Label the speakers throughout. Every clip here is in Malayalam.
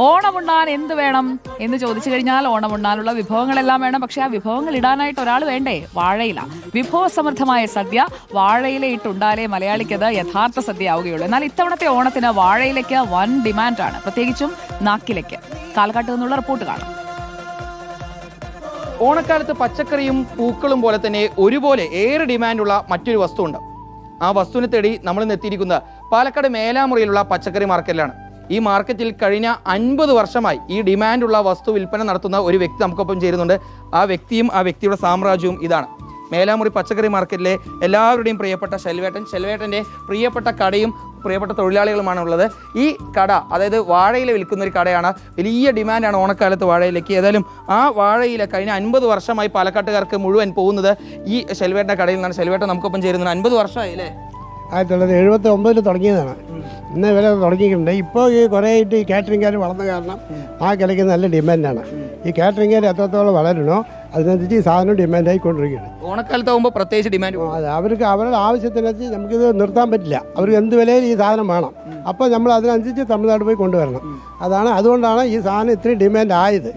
Speaker 1: ഓണമുണ്ണാൻ എന്ത് വേണം എന്ന് ചോദിച്ചു കഴിഞ്ഞാൽ ഓണമുണ്ണാനുള്ള വിഭവങ്ങളെല്ലാം വേണം. പക്ഷെ ആ വിഭവങ്ങൾ ഇടാനായിട്ട് ഒരാൾ വേണ്ടേ? വാഴയില. വിഭവസമൃദ്ധമായ സദ്യ വാഴയില ഇട്ടുണ്ടാലേ മലയാളിക്ക് അത് യഥാർത്ഥ സദ്യ ആവുകയുള്ളൂ എന്നാൽ ഇത്തവണത്തെ ഓണത്തിന് വാഴയിലയ്ക്ക് വൻ ഡിമാൻഡാണ്. പ്രത്യേകിച്ചും നാക്കിലയ്ക്ക്. കാലഘട്ടത്തിൽ നിന്നുള്ള റിപ്പോർട്ട് കാണാം.
Speaker 2: ഓണക്കാലത്ത് പച്ചക്കറിയും പൂക്കളും പോലെ തന്നെ ഒരുപോലെ ഏറെ ഡിമാൻഡുള്ള മറ്റൊരു വസ്തുവുണ്ട്. ആ വസ്തുവിനെ തേടി നമ്മൾ ഇന്ന് എത്തിയിരിക്കുന്നത് പാലക്കാട് മേലാമുറിയിലുള്ള പച്ചക്കറി മാർക്കറ്റിലാണ്. ഈ മാർക്കറ്റിൽ കഴിഞ്ഞ അൻപത് വർഷമായി ഈ ഡിമാൻഡുള്ള വസ്തു വിൽപ്പന നടത്തുന്ന ഒരു വ്യക്തി നമുക്കൊപ്പം ചേരുന്നുണ്ട്. ആ വ്യക്തിയും ആ വ്യക്തിയുടെ സാമ്രാജ്യവും ഇതാണ്. മേലാമുറി പച്ചക്കറി മാർക്കറ്റിലെ എല്ലാവരുടെയും പ്രിയപ്പെട്ട ശെൽവേട്ടൻ. ശെൽവേട്ടന്റെ പ്രിയപ്പെട്ട കടയും പ്രിയപ്പെട്ട തൊഴിലാളികളുമാണ് ഉള്ളത്. ഈ കട അതായത് വാഴയില വിൽക്കുന്ന ഒരു കടയാണ്. വലിയ ഡിമാൻഡാണ് ഓണക്കാലത്ത് വാഴയിലേക്ക് ഏതായാലും ആ വാഴയില കഴിഞ്ഞ അൻപത് വർഷമായി പാലക്കാട്ടുകാർക്ക് മുഴുവൻ പോകുന്നത് ഈ ശെൽവേട്ടന്റെ കടയിൽ നിന്നാണ്. ശെൽവേട്ടൻ നമുക്കൊപ്പം ചേരുന്നത് അൻപത് വർഷമായി അല്ലേ?
Speaker 3: ആയിരത്തി തൊള്ളായിരത്തി എഴുപത്തി ഒമ്പതിൽ തുടങ്ങിയതാണ്. ഇന്ന് വില തുടങ്ങിയിട്ടുണ്ട്. ഇപ്പോൾ ഈ കുറേ ആയിട്ട് ഈ കാറ്ററിംഗുകാർ വളർന്ന കാരണം ആ കിളയ്ക്ക് നല്ല ഡിമാൻഡാണ്. ഈ കാറ്ററിംഗുകാർ എത്രത്തോളം വളരണോ അതിനനുസരിച്ച് ഈ സാധനം ഡിമാൻഡായി കൊണ്ടിരിക്കുകയാണ്
Speaker 2: ഓണക്കാലത്ത് ആകുമ്പോൾ പ്രത്യേകിച്ച് ഡിമാൻഡ്
Speaker 3: അതെ. അവർക്ക് അവരുടെ ആവശ്യത്തിനനുസരിച്ച് നമുക്കിത് നിർത്താൻ പറ്റില്ല. അവർക്ക് എന്ത് വിലയിൽ ഈ സാധനം വേണം. അപ്പോൾ നമ്മൾ അതിനനുസരിച്ച് തമിഴ്നാട് പോയി കൊണ്ടുവരണം. അതാണ് അതുകൊണ്ടാണ് ഈ സാധനം ഇത്രയും ഡിമാൻഡ് ആയത്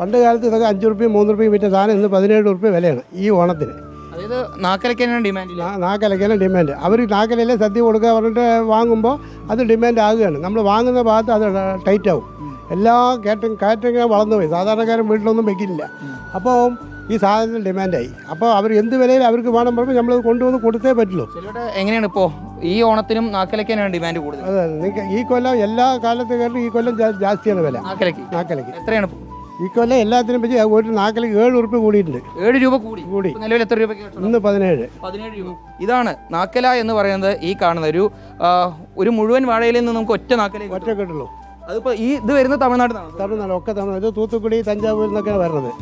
Speaker 3: പണ്ട് കാലത്ത് ഇതൊക്കെ അഞ്ച് റുപ്യ മൂന്ന് റുപ്യ വിറ്റ സാധനം ഇന്ന് പതിനേഴ് റുപ്യ വിലയാണ് ഈ ഓണത്തിന്.
Speaker 2: അതായത് നാക്കലക്കാനാണ് ഡിമാൻഡ്
Speaker 3: ഡിമാൻഡ് അവർ നാക്കലയിലെ സദ്യ കൊടുക്കുക പറഞ്ഞിട്ട് വാങ്ങുമ്പോൾ അത് ഡിമാൻഡ് ആകുകയാണ്. നമ്മൾ വാങ്ങുന്ന ഭാഗത്ത് അത് ടൈറ്റ് ആവും. എല്ലാ കാറ്ററിംഗ് കാറ്ററിംഗ് വളർന്നു പോയി. സാധാരണക്കാരൻ വീട്ടിലൊന്നും വെക്കില്ല. അപ്പോൾ ഈ സാധനത്തിന് ഡിമാൻഡായി അപ്പോൾ അവർ എന്ത് വിലയിൽ അവർക്ക് വേണം പറയുമ്പോൾ നമ്മളത് കൊണ്ടുവന്ന് കൊടുത്തേ പറ്റുള്ളൂ.
Speaker 2: എങ്ങനെയാണ് ഇപ്പോൾ ഈ ഓണത്തിനും നാക്കലക്കാനാണ് ഡിമാൻഡ് കൂടുതൽ.
Speaker 3: അതെ നിങ്ങൾക്ക് ഈ കൊല്ലം എല്ലാ കാലത്തേക്കാളും ഈ കൊല്ലം ജാസ്തിയാണ് വില.
Speaker 2: നാക്കലക്ക്.
Speaker 3: നാക്കലയ്ക്ക്
Speaker 2: എത്രയാണ് ഇപ്പോൾ?
Speaker 3: ഈ കൊല്ലം എല്ലാത്തിനും പറ്റി ഒരു നാക്കിൽ ഏഴ് ഉറുപ്പ് കൂടിയിട്ടുണ്ട്.
Speaker 2: ഏഴ് രൂപ കൂടി.
Speaker 3: കൂടി.
Speaker 2: നിലവിൽ എത്ര രൂപ?
Speaker 3: ഇന്ന് പതിനേഴ്.
Speaker 2: പതിനേഴ് രൂപ. ഇതാണ് നാക്കല എന്ന് പറയുന്നത് ഈ കാണുന്ന ഒരു ഒരു മുഴുവൻ വാഴയിൽ നിന്ന് നമുക്ക് ഒറ്റ നാക്കലേ
Speaker 3: ഒറ്റ കിട്ടുള്ളൂ.
Speaker 2: അതിപ്പോ ഈ ഇത് വരുന്നത് തമിഴ്നാട്
Speaker 3: തമിഴ്നാട് ഒക്കെ തമിഴ്നാട്. തൂത്തുക്കുടി തഞ്ചാവൂർ നിന്നൊക്കെയാണ് വരുന്നത്.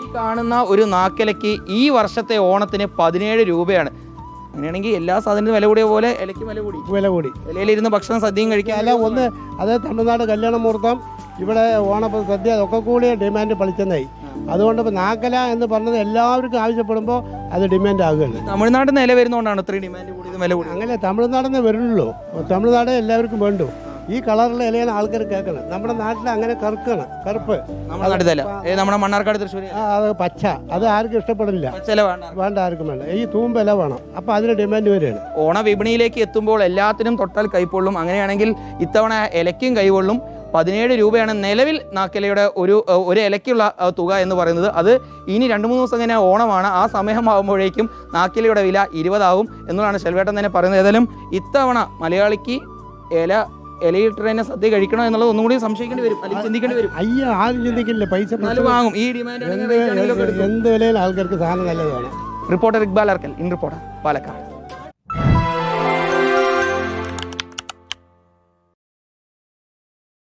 Speaker 2: ഈ കാണുന്ന ഒരു നാക്കലയ്ക്ക് ഈ വർഷത്തെ ഓണത്തിന് പതിനേഴ് രൂപയാണ്. അങ്ങനെയാണെങ്കിൽ എല്ലാ സാധനത്തിനും വില കൂടിയ പോലെ ഇലയ്ക്ക് വില കൂടി.
Speaker 3: വില കൂടി.
Speaker 2: ഇലയിലിരുന്ന് ഭക്ഷണം സദ്യയും കഴിക്കാൻ
Speaker 3: അല്ല ഒന്ന് അത് തമിഴ്നാട് കല്യാണ മുഹൂർത്തം ഇവിടെ ഓണപ്പം സദ്യ ഒക്കെ കൂടി ഡിമാൻഡ് പളിച്ചെന്നായി. അതുകൊണ്ട് ഇപ്പോൾ നാക്കല എന്ന് പറഞ്ഞത് എല്ലാവർക്കും ആവശ്യപ്പെടുമ്പോൾ അത് ഡിമാൻഡ് ആകുകയാണ്.
Speaker 2: തമിഴ്നാട്ടിൽ നിന്ന് ഇല വരുന്നതുകൊണ്ടാണ് ഇത്രയും ഡിമാൻഡ് കൂടിയത് വില കൂടി
Speaker 3: അങ്ങനെ തമിഴ്നാടിനെ വരുള്ളൂ. തമിഴ്നാട് എല്ലാവർക്കും വേണ്ടു. ഈ കളറിലെ ഇലയാണ് ആൾക്കാർ കേൾക്കണം നമ്മുടെ നാട്ടിൽ അങ്ങനെ കറുക്കണം കറുപ്പ്.
Speaker 2: നമ്മുടെ മണ്ണാർക്കാട് തൃശ്ശൂർ
Speaker 3: അത് പച്ച. അത് ആർക്കും ഇഷ്ടപ്പെടില്ല.
Speaker 2: വേണ്ട.
Speaker 3: ആർക്കും വേണ്ട. ഈ തൂമ്പല വേണം. അപ്പൊ അതിന് ഡിമാൻഡ് വരികയാണ്.
Speaker 2: ഓണ വിപണിയിലേക്ക് എത്തുമ്പോൾ എല്ലാത്തിനും തൊട്ടാൽ കൈപ്പൊള്ളും അങ്ങനെയാണെങ്കിൽ ഇത്തവണ ഇലയ്ക്കും കൈകൊള്ളും പതിനേഴ് രൂപയാണ് നിലവിൽ നാക്കിലയുടെ ഒരു ഒരു ഇലയ്ക്കുള്ള തുക എന്ന് പറയുന്നത്. അത് ഇനി രണ്ട് മൂന്ന് ദിവസം കഴിഞ്ഞാൽ ഓണമാണ്. ആ സമയമാകുമ്പോഴേക്കും നാക്കിലയുടെ വില ഇരുപതാവും എന്നുള്ളതാണ് ശെൽവേട്ടൻ തന്നെ പറയുന്നത്. ഏതായാലും ഇത്തവണ മലയാളിക്ക് ഇല ഇലയിട്ട് തന്നെ സദ്യ കഴിക്കണോ എന്നുള്ളത് ഒന്നും കൂടി സംശയിക്കേണ്ടി വരും. അല്ലെങ്കിൽ ചിന്തിക്കേണ്ടി വരും.
Speaker 3: അയ്യ ആരും ചിന്തിക്കില്ല. പൈസ
Speaker 2: വാങ്ങും. ഈ ഡിമാൻഡ്
Speaker 3: എന്ത് എന്ത് വിലയിൽ ആൾക്കാർക്ക് സാധനം നല്ലതാണ്?
Speaker 2: Reporter Iqbal Arkal in reporter Palakkad.